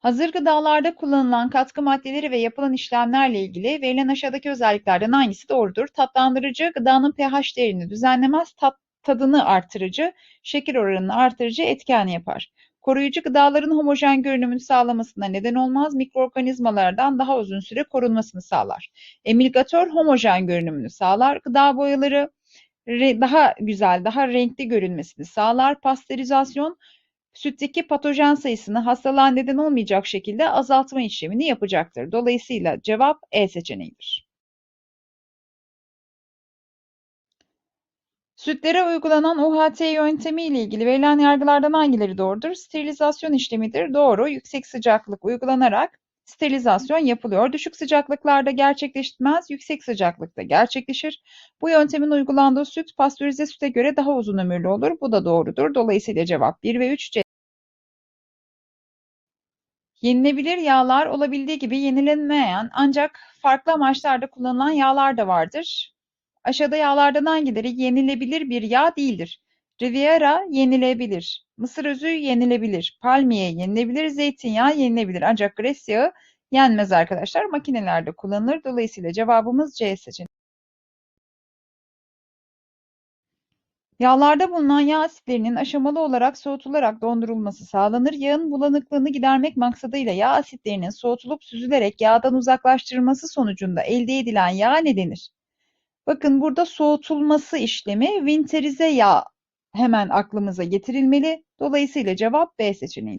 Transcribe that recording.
Hazır gıdalarda kullanılan katkı maddeleri ve yapılan işlemlerle ilgili verilen aşağıdaki özelliklerden hangisi doğrudur? Tatlandırıcı, gıdanın pH değerini düzenlemez, tat, tadını artırıcı, şeker oranını artırıcı etken yapar. Koruyucu gıdaların homojen görünümünü sağlamasına neden olmaz, mikroorganizmalardan daha uzun süre korunmasını sağlar. Emilgatör homojen görünümünü sağlar, gıda boyaları daha güzel, daha renkli görünmesini sağlar. Pastörizasyon, sütteki patojen sayısını hastalığa neden olmayacak şekilde azaltma işlemini yapacaktır. Dolayısıyla cevap E seçeneğidir. Sütlere uygulanan UHT yöntemi ile ilgili verilen yargılardan hangileri doğrudur? Sterilizasyon işlemidir. Doğru. Yüksek sıcaklık uygulanarak sterilizasyon yapılıyor. Düşük sıcaklıklarda gerçekleşmez, yüksek sıcaklıkta gerçekleşir. Bu yöntemin uygulandığı süt pastörize süte göre daha uzun ömürlü olur. Bu da doğrudur. Dolayısıyla cevap 1 ve 3 C. Yenilebilir yağlar olabildiği gibi yenilenmeyen ancak farklı amaçlarda kullanılan yağlar da vardır. Aşağıda yağlardan hangileri yenilebilir bir yağ değildir? Riviera yenilebilir. Mısır özü yenilebilir. Palmiye yenilebilir. Zeytinyağı yenilebilir. Ancak gres yağı yenmez arkadaşlar. Makinelerde kullanılır. Dolayısıyla cevabımız C seçeneği. Yağlarda bulunan yağ asitlerinin aşamalı olarak soğutularak dondurulması sağlanır. Yağın bulanıklığını gidermek maksadıyla yağ asitlerinin soğutulup süzülerek yağdan uzaklaştırılması sonucunda elde edilen yağ ne denir? Bakın burada soğutulması işlemi vinterize yağ hemen aklımıza getirilmeli. Dolayısıyla cevap B seçeneği.